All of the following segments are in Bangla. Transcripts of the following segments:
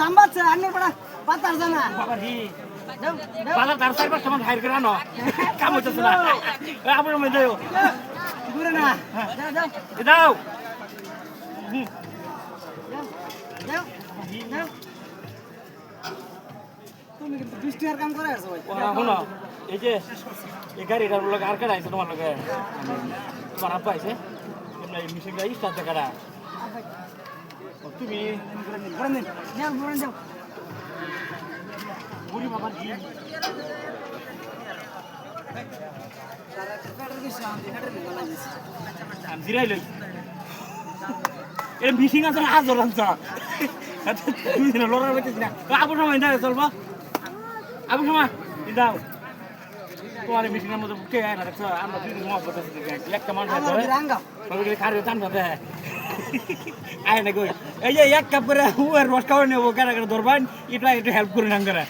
জাম্বাচ্ছে আন্নের পড়া পাতার জানা। বাবা দাও বাজার তার চার পাঁচটা হাইর করে আনো। কাম হইতেছে না। আপনার মধ্যে যাও ঘুরে না। তুমি কিন্তু বৃষ্টি আর কাম করে আছো ভাই। শোনো। এই যে এই গাড়িটার লগে আর কাটা আছে তোমার লগে তোমার আব্বা আছে এই মিশিংটা স্টার্ট দেখাটা তুমি বুড়ি বাবার জি জিরাই লই এটা মিশিং আছে রাঞ্চ দুই দিন লড়ার হইতেছি না আবু সময় দাও চলবো আবু সময় দাও তোমার মিশিংয়ের মধ্যে কে আয় না দেখছ আমরা দুই দিন একটা মানুষ খারে টান পাবে আয় না কই এই যে এক কাপ করে উয়ার রস খাওয়া নেব কেন কেন ধরবেন? এটা একটু হেল্প করে নাম করে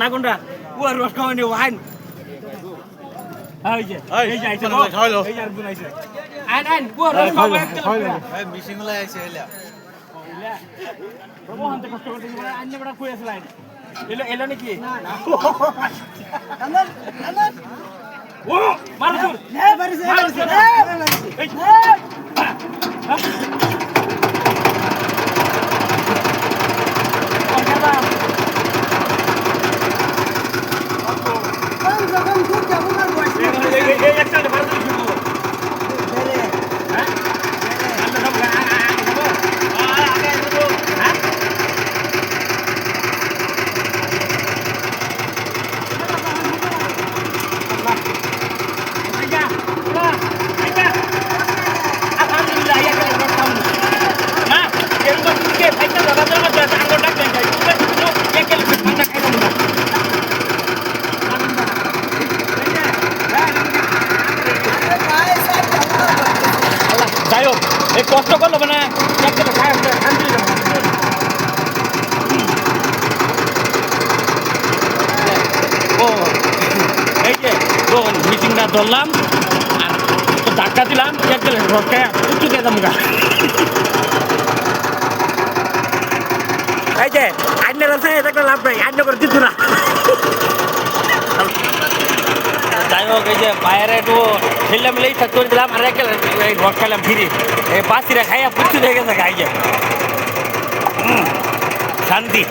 না কোনটা উয়ার রস খাওয়া নেব আইন। এই যে এই যে আইছে খাওয়াইলো। এই যে আরেকজন আইছে আইন আইন উয়ার রস খাওয়া মিশিং লাই আছে হেলা প্রভু হাতে কষ্ট করতে গিয়ে আইন বড় কই আছে লাইন এলো এলো নাকি আন্দর আন্দর ও মারো তোর এ বাড়ি এ বাড়ি এ এই কোন যখন দুধ যাব না বয়স এই এই এই একসাথে মারো তুই শুনো বেরে হ্যাঁ আমরা যাই এই কষ্ট করল মানে ও, এই যে, তো মিটিংটা ধরলাম, আর তো ধাক্কা দিলাম একদম রটকে উঁচু দিয়ে দাম এই যে, আইনের আছে এটা লাভ নাই, আইন করে দিত না যাই হোক এই যে বাইরে একটু ঠেলে মিলেই করে দিলাম আর একে এই রড খাইলাম ফিরি এই পাখিরা খাইয়া পুচ্ছু হয়ে গেছে খাইয়া শান্তি